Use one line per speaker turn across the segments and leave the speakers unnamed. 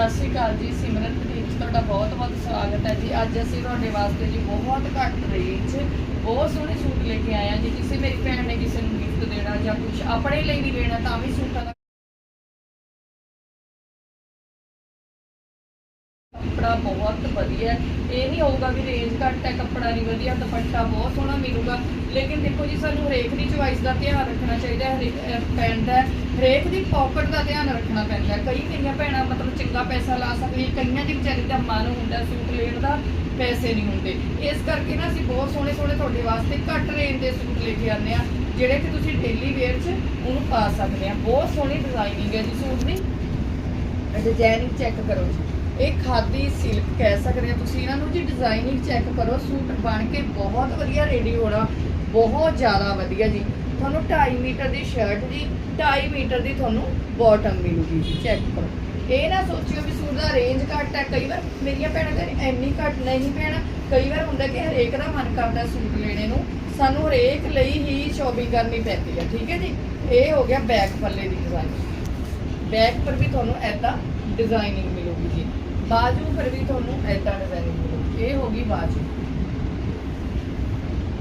ਸਤਿ ਸ਼੍ਰੀ ਅਕਾਲ ਜੀ ਸਿਮਰਨਪ੍ਰੀਤ ਜੀ, ਤੁਹਾਡਾ ਬਹੁਤ ਬਹੁਤ ਸਵਾਗਤ ਹੈ ਜੀ। ਅੱਜ ਅਸੀਂ ਤੁਹਾਡੇ ਵਾਸਤੇ ਜੀ ਬਹੁਤ ਘੱਟ ਰੇਂਜ 'ਚ ਬਹੁਤ ਸੋਹਣੇ ਸੂਟ ਲੈ ਕੇ ਆਏ ਹਾਂ ਜੀ। ਕਿਸੇ ਮੇਰੀ ਭੈਣ ਨੇ ਕਿਸੇ ਨੂੰ ਗਿਫਟ ਦੇਣਾ ਜਾਂ ਕੁਝ ਆਪਣੇ ਲਈ ਵੀ ਲੈਣਾ, ਤਾਂ ਵੀ ਸੂਟਾਂ ਦਾ ਕੱਪੜਾ ਬਹੁਤ ਵਧੀਆ ਇਹ ਨਹੀਂ ਹੋਊਗਾ ਵੀ ਰੇਂਜ ਘੱਟ ਹੈ ਕੱਪੜਾ ਨਹੀਂ ਵਧੀਆ ਦੁਪੱਟਾ ਬਹੁਤ ਸੋਹਣਾ ਮਿਲੂਗਾ। ਲੇਕਿਨ ਦੇਖੋ ਜੀ ਸਾਨੂੰ ਹਰੇਕ ਦੀ ਚੁਆਇਸ ਦਾ ਧਿਆਨ ਰੱਖਣਾ ਚਾਹੀਦਾ ਹੈ ਹਰੇਕ ਅਹ, ਪੈਂਦਾ ਹਰੇਕ ਦੀ ਪਾਕਟ ਦਾ ਧਿਆਨ ਰੱਖਣਾ ਪੈਂਦਾ ਕਈ ਕਈਆਂ ਭੈਣਾਂ ਮਤਲਬ ਚੰਗਾ ਪੈਸਾ ਲਾ ਸਕਦੀਆਂ ਕਈਆਂ ਦੀ ਵਿਚਾਰੀ ਦਾ ਮਨ ਹੁੰਦਾ ਸੂਟ ਲੈਣ ਦਾ ਪੈਸੇ ਨਹੀਂ ਹੁੰਦੇ। ਇਸ ਕਰਕੇ ਨਾ ਅਸੀਂ ਬਹੁਤ ਸੋਹਣੇ ਸੋਹਣੇ ਤੁਹਾਡੇ ਵਾਸਤੇ ਘੱਟ ਰੇਂਜ ਦੇ ਸੂਟ ਲੈ ਕੇ ਆਉਂਦੇ ਆ ਜਿਹੜੇ ਕਿ ਤੁਸੀਂ ਡੇਲੀ ਵੇਅਰ 'ਚ ਉਹਨੂੰ ਪਾ ਸਕਦੇ ਆ ਬਹੁਤ ਸੋਹਣੀ ਡਿਜ਼ਾਈਨਿੰਗ ਹੈ ਜੀ ਸੂਟ ਦੀ। ਡਿਜ਼ਾਈਨਿੰਗ ਚੈੱਕ ਕਰੋ ਜੀ। ਇਹ ਖਾਦੀ ਸਿਲਕ ਕਹਿ ਸਕਦੇ ਆ ਤੁਸੀਂ। ਇਹਨਾਂ ਨੂੰ ਜੀ ਡਿਜ਼ਾਈਨਿੰਗ ਚੈੱਕ ਕਰੋ। ਸੂਟ ਬਣ ਕੇ ਬਹੁਤ ਵਧੀਆ ਰੈਡੀ ਹੋਣਾ। ਬਹੁਤ ਜ਼ਿਆਦਾ ਵਧੀਆ ਜੀ। ਤੁਹਾਨੂੰ 2.5 ਮੀਟਰ ਦੀ ਸ਼ਰਟ ਜੀ 2.5 ਮੀਟਰ ਦੀ ਤੁਹਾਨੂੰ ਬਾਟਮ ਮਿਲੂਗੀ ਜੀ। ਚੈੱਕ ਕਰੋ। ਇਹ ਨਾ ਸੋਚਿਓ ਵੀ ਸੂਟ ਦਾ ਰੇਂਜ ਘੱਟ ਹੈ। ਕਈ ਵਾਰ ਮੇਰੀਆਂ ਭੈਣਾਂ ਕਹਿੰਦੇ ਇੰਨੀ ਘੱਟ ਨਹੀਂ ਭੈਣਾ। ਕਈ ਵਾਰ ਹੁੰਦਾ ਕਿ ਹਰੇਕ ਦਾ ਮਨ ਕਰਦਾ ਸੂਟ ਲੈਣੇ ਨੂੰ। ਸਾਨੂੰ ਹਰੇਕ ਲਈ ਹੀ ਸ਼ੋਪਿੰਗ ਕਰਨੀ ਪੈਂਦੀ ਹੈ। ਠੀਕ ਹੈ ਜੀ? ਇਹ ਹੋ ਗਿਆ ਬੈਕ ਪੱਲੇ ਦੀ ਡਿਜ਼ਾਈਨ ਬੈਕ ਪਰ ਵੀ ਤੁਹਾਨੂੰ ਐਦਾਂ ਡਿਜ਼ਾਈਨਿੰਗ ਮਿਲੂਗੀ ਜੀ। ਬਾਜੂ ਪਰ ਵੀ ਤੁਹਾਨੂੰ ਐਦਾਂ ਡਿਜ਼ਾਈਨਿੰਗ ਮਿਲੂ ਇਹ ਹੋ ਗਈ ਬਾਜੂ।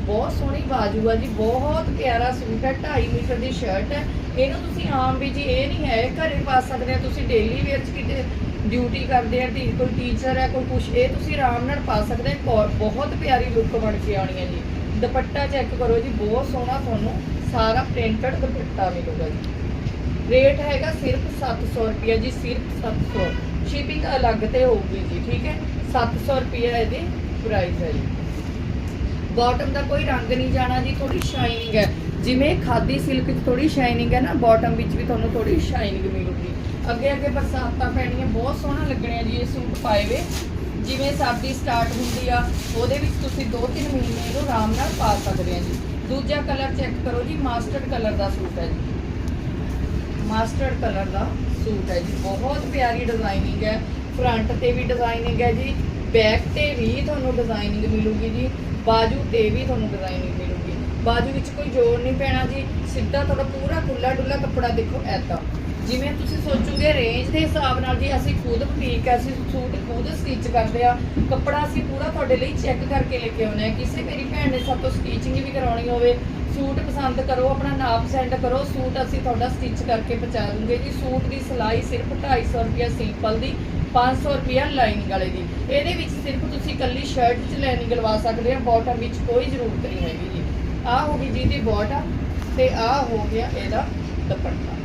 ਬਹੁਤ ਸੋਹਣੀ ਬਾਜੂ ਆ ਜੀ, ਬਹੁਤ ਪਿਆਰਾ ਸੂਟ ਹੈ 2.5 ਮੀਟਰ ਦੀ ਸ਼ਰਟ ਹੈ। ਇਹਨੂੰ ਤੁਸੀਂ ਆਮ ਵੀ ਜੀ ਇਹ ਨਹੀਂ ਹੈ, ਘਰੇ ਪਾ ਸਕਦੇ ਆ, ਤੁਸੀਂ ਡੇਲੀ ਵੇਅਰ ਚ ਕਿਤੇ ਡਿਊਟੀ ਕਰਦੇ ਆ ਟੀ ਕੋਈ ਟੀਚਰ ਹੈ, ਕੋਈ ਕੁਛ, ਇਹ ਤੁਸੀਂ ਆਰਾਮ ਨਾਲ ਪਾ ਸਕਦੇ ਆ। ਬਹੁਤ ਪਿਆਰੀ ਲੁੱਕ ਬਣ ਕੇ ਆਉਣੀ ਹੈ ਜੀ। ਦੁਪੱਟਾ ਚੈੱਕ ਕਰੋ ਜੀ, ਬਹੁਤ ਸੋਹਣਾ ਤੁਹਾਨੂੰ ਸਾਰਾ ਪ੍ਰਿੰਟਡ ਦੁਪੱਟਾ ਮਿਲੂਗਾ ਜੀ। ਰੇਟ ਹੈਗਾ ਸਿਰਫ 700 ਰੁਪਏ ਜੀ, ਸਿਰਫ 700 ਸ਼ਿਪਿੰਗ ਅਲੱਗ ਤੇ ਹੋਊਗੀ ਜੀ, ਠੀਕ ਹੈ? 700 ਰੁਪਏ ਇਹਦੀ ਪ੍ਰਾਈਸ ਹੈ ਜੀ। ਬਾਟਮ ਦਾ ਕੋਈ ਰੰਗ ਨਹੀਂ ਜਾਣਾ ਜੀ ਥੋੜੀ ਸ਼ਾਈਨਿੰਗ ਹੈ। ਜਿਵੇਂ ਖਾਦੀ ਸਿਲਕ 'ਚ ਥੋੜੀ ਸ਼ਾਈਨਿੰਗ ਹੈ ਨਾ ਬਾਟਮ ਵਿੱਚ ਵੀ ਤੁਹਾਨੂੰ ਥੋੜੀ ਸ਼ਾਈਨਿੰਗ ਮਿਲੂਗੀ। ਅੱਗੇ ਅੱਗੇ ਬਰਸਾਤਾਂ ਪੈਣੀਆਂ, ਬਹੁਤ ਸੋਹਣਾ ਲੱਗਣਿਆ ਜੀ ਇਹ ਸੂਟ ਪਾਏ ਵੇ। ਜਿਵੇਂ ਸਰਦੀ ਸਟਾਰਟ ਹੁੰਦੀ ਆ, ਉਹਦੇ ਵਿੱਚ ਤੁਸੀਂ 2-3 ਮਹੀਨੇ ਇਹਨੂੰ ਆਰਾਮ ਨਾਲ ਪਾ ਸਕਦੇ ਆ ਜੀ। ਦੂਜਾ ਕਲਰ ਚੈੱਕ ਕਰੋ ਜੀ ਮਾਸਟਰਡ ਕਲਰ ਦਾ ਸੂਟ ਹੈ ਜੀ। ਮਾਸਟਰਡ ਕਲਰ ਦਾ ਸੂਟ ਹੈ ਜੀ, ਬਹੁਤ ਪਿਆਰੀ ਡਿਜ਼ਾਈਨਿੰਗ ਹੈ। ਫਰੰਟ ਤੇ ਵੀ ਡਿਜ਼ਾਈਨਿੰਗ ਹੈ ਜੀ ਬੈਕ ਤੇ ਵੀ ਤੁਹਾਨੂੰ ਡਿਜ਼ਾਈਨਿੰਗ ਮਿਲੂਗੀ ਜੀ, ਬਾਜੂ ਤੇ ਵੀ ਤੁਹਾਨੂੰ ਡਿਜ਼ਾਈਨਿੰਗ ਮਿਲੂਗੀ। ਬਾਜੂ ਵਿੱਚ ਕੋਈ ਜੋੜ ਨਹੀਂ ਪੈਣਾ ਜੀ, ਸਿੱਧਾ ਤੁਹਾਡਾ ਪੂਰਾ ਖੁੱਲਾ ਡੁੱਲਾ ਕੱਪੜਾ ਦੇਖੋ ਐਦਾਂ ਜਿਵੇਂ ਤੁਸੀਂ ਸੋਚੋਗੇ ਰੇਂਜ ਦੇ ਹਿਸਾਬ ਨਾਲ ਜੀ, ਅਸੀਂ ਖੁਦ ਬੁਟੀਕ ਹੈ, ਅਸੀਂ ਸੂਟ ਖੁਦ ਸਟਿਚ ਕਰਦੇ ਆ ਕੱਪੜਾ ਅਸੀਂ ਪੂਰਾ ਤੁਹਾਡੇ ਲਈ ਚੈੱਕ ਕਰਕੇ ਲੈ ਕੇ ਆਉਂਦੇ ਆ ਕਿਸੇ ਮੇਰੀ ਭੈਣ ਨੇ ਸਾਡੇ ਤੋਂ ਸਟਿਚਿੰਗ ਵੀ ਕਰਾਉਣੀ ਹੋਵੇ ਸੂਟ ਪਸੰਦ ਕਰੋ, ਆਪਣਾ ਨਾਪ ਸੈਂਡ ਕਰੋ, ਸੂਟ ਅਸੀਂ ਤੁਹਾਡਾ ਸਟਿਚ ਕਰਕੇ ਪਹੁੰਚਾ ਦੂੰਗੇ ਜੀ। ਸੂਟ ਦੀ ਸਿਲਾਈ ਸਿਰਫ 250 ਰੁਪਿਆ ਸਿੰਪਲ ਦੀ 500 ਰੁਪਿਆ ਲਾਈਨਿੰਗ ਵਾਲੇ ਦੀ। ਇਹਦੇ ਵਿੱਚ ਸਿਰਫ ਤੁਸੀਂ ਕੱਲੀ ਸ਼ਰਟ 'ਚ ਲਾਈਨਿੰਗ ਲਵਾ ਸਕਦੇ ਆ ਬਾਟਮ ਵਿੱਚ ਕੋਈ ਜ਼ਰੂਰਤ ਨਹੀਂ ਹੈਗੀ ਜੀ। ਆਹ ਹੋ ਗਈ ਜੀ ਦੀ ਬਾਟਮ ਤੇ ਆਹ ਹੋ ਗਿਆ ਇਹਦਾ ਦੁਪੱਟਾ।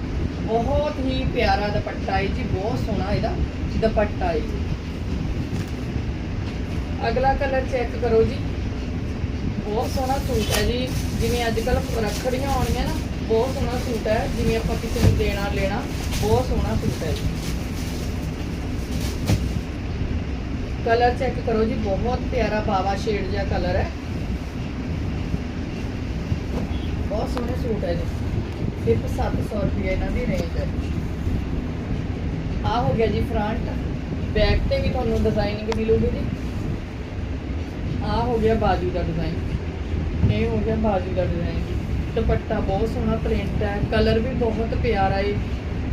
ਬਹੁਤ ਹੀ ਪਿਆਰਾ ਦੁਪੱਟਾ ਹੈ ਜੀ, ਬਹੁਤ ਸੋਹਣਾ ਇਹਦਾ ਦੁਪੱਟਾ ਹੈ ਜੀ। ਅਗਲਾ ਕਲਰ ਚੈੱਕ ਕਰੋ ਜੀ। ਬਹੁਤ ਸੋਹਣਾ ਸੂਟ ਹੈ ਜੀ। ਜਿਵੇਂ ਅੱਜ ਕੱਲ ਰੱਖੜੀਆਂ ਆਉਣੀਆਂ ਨਾ, ਬਹੁਤ ਸੋਹਣਾ ਸੂਟ ਹੈ। ਜਿਵੇਂ ਆਪਾਂ ਕਿਸੇ ਨੂੰ ਦੇਣਾ ਲੈਣਾ, ਬਹੁਤ ਸੋਹਣਾ ਸੂਟ ਹੈ ਜੀ। ਕਲਰ ਚੈੱਕ ਕਰੋ ਜੀ, ਬਹੁਤ ਪਿਆਰਾ ਬਾਵਾ ਸ਼ੇਡ ਜਿਹਾ ਕਲਰ ਹੈ। ਬਹੁਤ ਸੋਹਣੇ ਸੂਟ ਹੈ ਜੀ। ਸਿਰਫ 700 ਰੁਪਏ ਇਹਨਾਂ ਦੀ ਰੇਂਜ ਹੈ। ਆ ਹੋ ਗਿਆ ਜੀ ਫਰੰਟ ਬੈਕ ਤੇ ਵੀ ਤੁਹਾਨੂੰ ਡਿਜ਼ਾਈਨਿੰਗ ਮਿਲੂਗੀ ਜੀ। ਆ ਹੋ ਗਿਆ ਬਾਜੂ ਦਾ ਡਿਜ਼ਾਈਨ ਇਹ ਹੋ ਗਿਆ, ਬਾਜੂ ਦਾ ਡਿਜ਼ਾਈਨ ਦੁਪੱਟਾ ਬਹੁਤ ਸੋਹਣਾ ਪ੍ਰਿੰਟ ਹੈ, ਕਲਰ ਵੀ ਬਹੁਤ ਪਿਆਰਾ ਹੈ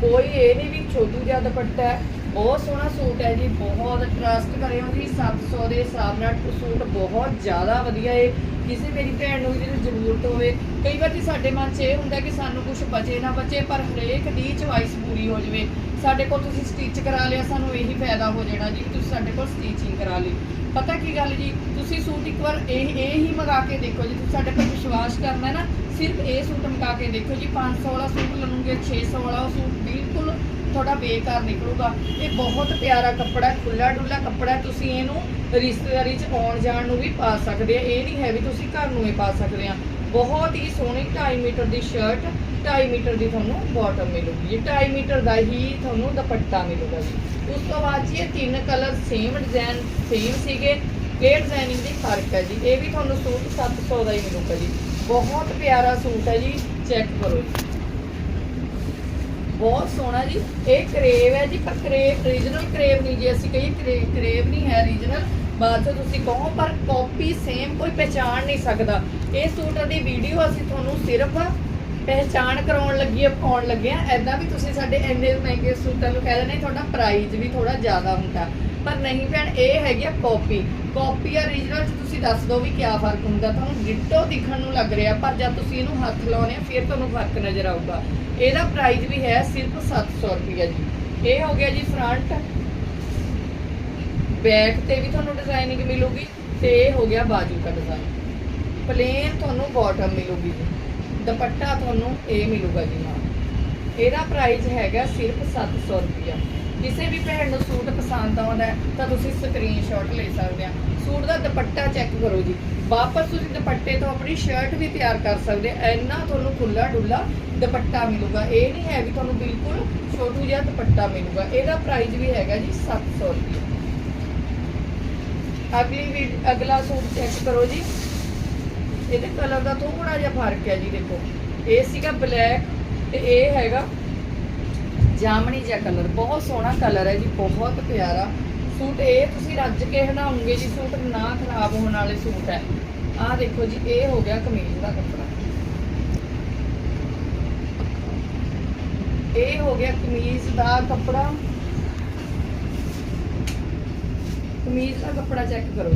ਕੋਈ ਇਹ ਨਹੀਂ ਵੀ ਛੋਟੂ ਜਿਹਾ ਦੁਪੱਟਾ ਹੈ। ਬਹੁਤ ਸੋਹਣਾ ਸੂਟ ਹੈ ਜੀ, ਬਹੁਤ ਟਰਸਟ ਕਰਿਓ ਜੀ 700 ਦੇ ਹਿਸਾਬ ਨਾਲ ਸੂਟ ਬਹੁਤ ਜ਼ਿਆਦਾ ਵਧੀਆ ਏ। ਕਿਸੇ ਮੇਰੀ ਭੈਣ ਨੂੰ ਵੀ ਜਿਹਨੂੰ ਜ਼ਰੂਰਤ ਹੋਵੇ, ਕਈ ਵਾਰ ਜੀ ਸਾਡੇ ਮਨ 'ਚ ਇਹ ਹੁੰਦਾ ਕਿ ਸਾਨੂੰ ਕੁਝ ਬਚੇ ਨਾ ਬਚੇ, ਪਰ ਹਰੇਕ ਦੀ ਚੁਆਇਸ ਪੂਰੀ ਹੋ ਜਾਵੇ। ਸਾਡੇ ਕੋਲ ਤੁਸੀਂ ਸਟਿਚ ਕਰਾ ਲਿਆ, ਸਾਨੂੰ ਇਹੀ ਫਾਇਦਾ ਹੋ ਜਾਣਾ ਜੀ ਕਿ ਤੁਸੀਂ ਸਾਡੇ ਕੋਲ ਸਟਿਚਿੰਗ ਕਰਾ ਲਈ ਪਤਾ ਕੀ ਗੱਲ ਜੀ? ਤੁਸੀਂ ਸੂਟ ਇੱਕ ਵਾਰ ਇਹ ਇਹ ਹੀ ਮੰਗਾ ਕੇ ਦੇਖੋ ਜੀ, ਤੁਸੀਂ ਸਾਡੇ ਪਰ ਵਿਸ਼ਵਾਸ ਕਰਨਾ ਨਾ, ਸਿਰਫ ਇਹ ਸੂਟ ਮੰਗਾ ਕੇ ਦੇਖੋ ਜੀ 500 ਵਾਲਾ ਸੂਟ ਲਵੋਗੇ 600 ਵਾਲਾ ਉਹ ਸੂਟ ਬਿਲਕੁਲ ਤੁਹਾਡਾ ਬੇਕਾਰ ਨਿਕਲੂਗਾ। ਇਹ ਬਹੁਤ ਪਿਆਰਾ ਕੱਪੜਾ ਹੈ ਖੁੱਲਾ ਡੁੱਲਾ ਕੱਪੜਾ ਤੁਸੀਂ ਇਹਨੂੰ ਰਿਸ਼ਤੇਦਾਰੀ 'ਚ ਆਉਣ ਜਾਣ ਨੂੰ ਵੀ ਪਾ ਸਕਦੇ ਆ। ਇਹ ਨਹੀਂ ਹੈ ਵੀ ਤੁਸੀਂ ਘਰ ਨੂੰ ਹੀ ਪਾ ਸਕਦੇ ਆ। ਬਹੁਤ ਹੀ ਸੋਹਣੀ 2.5 ਮੀਟਰ ਦੀ ਸ਼ਰਟ 2.5 ਮੀਟਰ ਦੀ ਤੁਹਾਨੂੰ ਬਾਟਮ ਮਿਲੂਗੀ। ਜੀ 2.5 ਮੀਟਰ ਦਾ ਹੀ ਤੁਹਾਨੂੰ ਦੁਪੱਟਾ ਮਿਲੂਗਾ ਜੀ। ਉਸ ਤੋਂ ਬਾਅਦ ਜੀ ਇਹ ਤਿੰਨ ਕਲਰ ਸੇਮ ਡਿਜ਼ਾਈਨ ਸੇਮ ਸੀਗੇ। ਇਹ ਡਿਜ਼ਾਈਨਿੰਗ ਦੀ ਫ਼ਰਕ ਹੈ ਜੀ। ਇਹ ਵੀ ਤੁਹਾਨੂੰ ਸੂਟ 700 ਦਾ ਹੀ ਮਿਲੂਗਾ ਜੀ। ਬਹੁਤ ਪਿਆਰਾ ਸੂਟ ਹੈ ਜੀ। ਚੈੱਕ ਕਰੋ ਜੀ। ਬਹੁਤ ਸੋਹਣਾ ਜੀ। ਇਹ ਕਰੇਵ ਹੈ ਜੀ, ਪਰ ਕਰੇਵ ਰੀਜਨਲ ਕਰੇਵ ਨਹੀਂ ਜੀ। ਅਸੀਂ ਕਹੀ ਕਰੇਵ ਨਹੀਂ ਹੈ ਰੀਜਨਲ ਬਾਅਦ ਚ ਤੁਸੀਂ ਕਹੋ, ਪਰ ਕਾਪੀ ਸੇਮ ਕੋਈ ਪਛਾਣ ਨਹੀਂ ਸਕਦਾ। ਇਹ ਸੂਟ ਦੀ ਵੀਡੀਓ ਅਸੀਂ ਤੁਹਾਨੂੰ ਸਿਰਫ ਪਹਿਚਾਣ ਕਰਾਉਣ ਲੱਗੀ ਆ ਪਾਉਣ ਲੱਗੇ ਆ ਐਦਾਂ ਵੀ ਤੁਸੀਂ ਸਾਡੇ ਇੰਨੇ ਮਹਿੰਗੇ ਸੂਟਾਂ ਨੂੰ ਕਹਿ ਦਿੰਦੇ, ਤੁਹਾਡਾ ਪ੍ਰਾਈਸ ਵੀ ਥੋੜਾ ਜ਼ਿਆਦਾ ਹੁੰਦਾ। ਪਰ ਨਹੀਂ ਭੈਣ, ਇਹ ਹੈਗੀ ਆ ਕਾਪੀ ਕਾਪੀ ਆ ਰੀਜਨਲ ਚ ਤੁਸੀਂ ਦੱਸ ਦਿਓ ਵੀ ਕੀ ਫ਼ਰਕ ਹੁੰਦਾ। ਤੁਹਾਨੂੰ ਡਿੱਟੋ ਦਿਖਣ ਨੂੰ ਲੱਗ ਰਿਹਾ, ਪਰ ਜਦ ਤੁਸੀਂ ਇਹਨੂੰ ਹੱਥ ਲਾਉਨੇ ਆ ਫਿਰ ਤੁਹਾਨੂੰ ਫ਼ਰਕ ਨਜ਼ਰ ਆਊਗਾ। ਇਹਦਾ ਪ੍ਰਾਈਸ ਵੀ ਹੈ ਸਿਰਫ 700 ਰੁਪਏ ਜੀ। ਇਹ ਹੋ ਗਿਆ ਜੀ ਫਰੰਟ ਬੈਕ ਤੇ ਵੀ ਤੁਹਾਨੂੰ ਡਿਜ਼ਾਈਨਿੰਗ ਮਿਲੂਗੀ ਤੇ ਇਹ ਹੋ ਗਿਆ ਬਾਜੂ ਦਾ ਡਿਜ਼ਾਈਨ ਪਲੇਨ ਤੁਹਾਨੂੰ ਬਾਟਮ ਮਿਲੂਗੀ। ਜੀ ਦੁਪੱਟਾ ਤੁਹਾਨੂੰ ਇਹ ਮਿਲੂਗਾ ਜੀ ਨਾਲ। ਇਹਦਾ ਪ੍ਰਾਈਸ ਹੈਗਾ ਸਿਰਫ 700 ਰੁਪਇਆ ਕਿਸੇ ਵੀ ਭੈਣ ਨੂੰ ਸੂਟ ਪਸੰਦ ਆਉਂਦਾ ਤਾਂ ਤੁਸੀਂ ਸਕਰੀਨਸ਼ਾਟ ਲੈ ਸਕਦੇ ਆ। ਸੂਟ ਦਾ ਦੁਪੱਟਾ ਚੈੱਕ ਕਰੋ ਜੀ। ਵਾਪਸ ਤੁਸੀਂ ਦੁਪੱਟੇ ਤੋਂ ਆਪਣੀ ਸ਼ਰਟ ਵੀ ਤਿਆਰ ਕਰ ਸਕਦੇ ਆ। ਇੰਨਾ ਤੁਹਾਨੂੰ ਖੁੱਲਾ ਡੁੱਲਾ ਦੁਪੱਟਾ ਮਿਲੂਗਾ। ਇਹ ਨਹੀਂ ਹੈ ਵੀ ਤੁਹਾਨੂੰ ਬਿਲਕੁਲ ਛੋਟੂ ਜਿਹਾ ਦੁਪੱਟਾ ਮਿਲੂਗਾ। ਇਹਦਾ ਪ੍ਰਾਈਸ ਵੀ ਹੈਗਾ ਜੀ 700 ਰੁਪਏ ਅਗਲੀ ਵੀ ਅਗਲਾ ਸੂਟ ਚੈੱਕ ਕਰੋ ਜੀ। ਇਹਦੇ ਕਲਰ ਦਾ ਥੋੜਾ ਜਿਹਾ ਫ਼ਰਕ ਹੈ ਜੀ ਦੇਖੋ। ਇਹ ਸੀਗਾ ਬਲੈਕ ਤੇ ਇਹ ਹੈਗਾ ਜਾਮਣੀ ਜਿਹਾ ਕਲਰ ਬਹੁਤ ਸੋਹਣਾ ਕਲਰ ਹੈ ਜੀ, ਬਹੁਤ ਪਿਆਰਾ ਸੂਟ। ਇਹ ਤੁਸੀਂ ਰੱਜ ਕੇ ਹਟਾਉਂਗੇ ਜੀ, ਸੂਟ ਨਾ ਖਰਾਬ ਹੋਣ ਵਾਲੇ ਸੂਟ ਹੈ। ਆਹ ਦੇਖੋ ਜੀ, ਇਹ ਹੋ ਗਿਆ ਕਮੀਜ਼ ਦਾ ਕੱਪੜਾ। ਇਹ ਹੋ ਗਿਆ ਕਮੀਜ਼ ਦਾ ਕੱਪੜਾ। ਕਮੀਜ਼ ਦਾ ਕੱਪੜਾ ਚੈੱਕ ਕਰੋ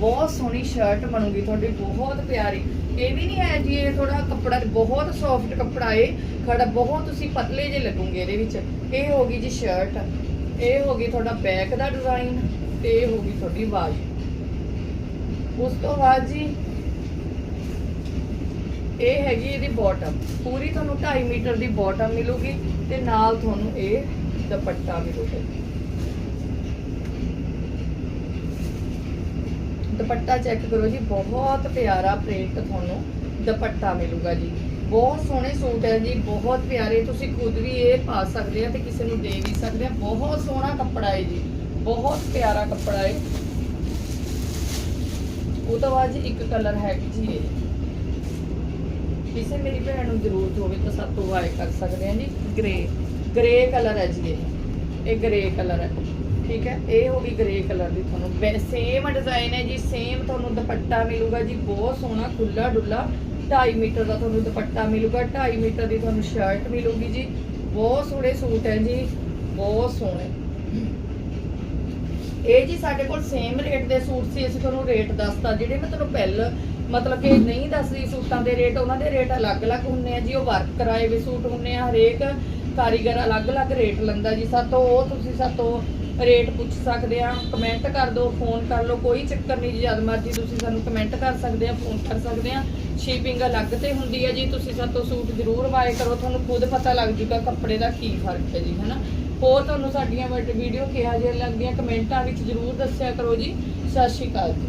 ਬਹੁਤ ਸੋਹਣੀ ਸ਼ਰਟ ਬਣੂਗੀ ਤੁਹਾਡੀ, ਬਹੁਤ ਪਿਆਰੀ। ਇਹ ਵੀ ਨਹੀਂ ਹੈ ਜੀ, ਇਹ ਥੋੜਾ ਕੱਪੜਾ, ਬਹੁਤ ਸੌਫਟ ਕੱਪੜਾ ਏ। ਖੜਾ ਬਹੁਤ ਤੁਸੀਂ ਪਤਲੇ ਜੇ ਲੱਗੋਗੇ ਇਹਦੇ ਵਿੱਚ। ਇਹ ਹੋ ਗਈ ਜੀ ਸ਼ਰਟ ਇਹ ਹੋ ਗਈ ਤੁਹਾਡਾ ਬੈਕ ਦਾ ਡਿਜ਼ਾਈਨ ਤੇ ਇਹ ਹੋ ਗਈ ਤੁਹਾਡੀ ਬਾਜੂ ਉਸ ਤੋਂ ਬਾਅਦ ਜੀ, ਇਹ ਹੈਗੀ ਇਹਦੀ ਬਾਟਮ ਪੂਰੀ ਤੁਹਾਨੂੰ 2.5 ਮੀਟਰ ਦੀ ਬਾਟਮ ਮਿਲੂਗੀ ਤੇ ਨਾਲ ਤੁਹਾਨੂੰ ਇਹ ਦੁਪੱਟਾ ਮਿਲੂਗਾ। ਦੁਪੱਟਾ ਚੈੱਕ ਕਰੋ ਜੀ ਬਹੁਤ ਪਿਆਰਾ ਪ੍ਰਿੰਟ ਤੁਹਾਨੂੰ ਦੁਪੱਟਾ ਮਿਲੂਗਾ ਜੀ। ਬਹੁਤ ਸੋਹਣੇ ਸੂਟ ਹੈ ਜੀ ਬਹੁਤ ਪਿਆਰੇ ਤੁਸੀਂ ਖੁਦ ਵੀ ਇਹ ਪਾ ਸਕਦੇ ਆ ਤੇ ਕਿਸੇ ਨੂੰ ਦੇ ਵੀ ਸਕਦੇ ਆ। ਬਹੁਤ ਸੋਹਣਾ ਕੱਪੜਾ ਹੈ ਜੀ ਬਹੁਤ ਪਿਆਰਾ ਕੱਪੜਾ ਹੈ। ਉਹ ਤੋਂ ਬਾਅਦ ਜੀ ਇੱਕ ਕਲਰ ਹੈ ਜੀ ਇਹ। ਕਿਸੇ ਮੇਰੀ ਭੈਣ ਨੂੰ ਜ਼ਰੂਰਤ ਹੋਵੇ ਤਾਂ ਸਭ ਤੋਂ ਬਾਏ ਕਰ ਸਕਦੇ ਆ ਜੀ। ਗ੍ਰੇ ਗ੍ਰੇ ਕਲਰ ਹੈ ਜੀ ਇਹ। ਇਹ ਗ੍ਰੇ ਕਲਰ ਹੈ। ਠੀਕ ਹੈ? ਇਹ ਹੋ ਗਈ ਗ੍ਰੇ ਕਲਰ ਦੀ ਤੁਹਾਨੂੰ। ਸੇਮ ਡਿਜ਼ਾਈਨ ਹੈ ਜੀ ਸੇਮ ਤੁਹਾਨੂੰ ਦੁਪੱਟਾ ਮਿਲੂਗਾ ਜੀ, ਬਹੁਤ ਸੋਹਣਾ ਖੁੱਲਾ ਡੁੱਲਾ। 2.5 ਮੀਟਰ ਦਾ ਤੁਹਾਨੂੰ ਦੁਪੱਟਾ ਮਿਲੂਗਾ 2.5 ਮੀਟਰ ਦੀ ਤੁਹਾਨੂੰ ਸ਼ਰਟ ਮਿਲੂਗੀ ਜੀ। ਬਹੁਤ ਸੋਹਣੇ ਸੂਟ ਹੈ ਜੀ, ਬਹੁਤ ਸੋਹਣੇ। ਇਹ ਜੀ ਸਾਡੇ ਕੋਲ ਸੇਮ ਰੇਟ ਦੇ ਸੂਟ ਸੀ, ਅਸੀਂ ਤੁਹਾਨੂੰ ਰੇਟ ਦੱਸਤਾ। ਜਿਹੜੇ ਮੈਂ ਤੁਹਾਨੂੰ ਪਹਿਲ ਮਤਲਬ ਕਿ ਨਹੀਂ ਦੱਸਦੀ ਸੂਟਾਂ ਦੇ ਰੇਟ ਉਹਨਾਂ ਦੇ ਰੇਟ ਅਲੱਗ-ਅਲੱਗ ਹੁੰਨੇ ਆ ਜੀ। ਉਹ ਵਰਕ ਕਰਾਏ ਵੀ ਸੂਟ ਹੁੰਨੇ ਆ, ਹਰੇਕ ਕਾਰੀਗਰ ਅਲੱਗ-ਅਲੱਗ ਰੇਟ ਲੈਂਦਾ ਜੀ। ਸਾਤੋਂ ਉਹ ਤੁਸੀਂ ਸਾਤੋਂ ਰੇਟ ਪੁੱਛ ਸਕਦੇ ਆ ਕਮੈਂਟ ਕਰ ਦਿਓ ਫੋਨ ਕਰ ਲਓ, ਕੋਈ ਚੱਕਰ ਨਹੀਂ ਜੀ, ਜਦ ਮਰਜ਼ੀ ਤੁਸੀਂ ਸਾਨੂੰ ਕਮੈਂਟ ਕਰ ਸਕਦੇ ਆ ਫੋਨ ਕਰ ਸਕਦੇ ਆ। ਸ਼ਿਪਿੰਗ ਅਲੱਗ ਤੇ ਹੁੰਦੀ ਹੈ ਜੀ, ਤੁਸੀਂ ਸਾਤੋਂ ਸੂਟ ਜ਼ਰੂਰ ਬਾਏ ਕਰੋ, ਤੁਹਾਨੂੰ ਖੁਦ ਪਤਾ ਲੱਗ ਜੂਗਾ ਕੱਪੜੇ ਦਾ ਕੀ ਫ਼ਰਕ ਹੈ ਜੀ, ਹਨਾ? ਹੋਰ ਤੁਹਾਨੂੰ ਸਾਡੀਆਂ ਵੀਡੀਓ ਕਿਹਾ ਜਿਹਾ ਲੱਗਦੀਆਂ ਕਮੈਂਟਾਂ ਵਿੱਚ ਜ਼ਰੂਰ ਦੱਸਿਆ ਕਰੋ ਜੀ। ਸਤਿ ਸ਼੍ਰੀ ਅਕਾਲ ਜੀ।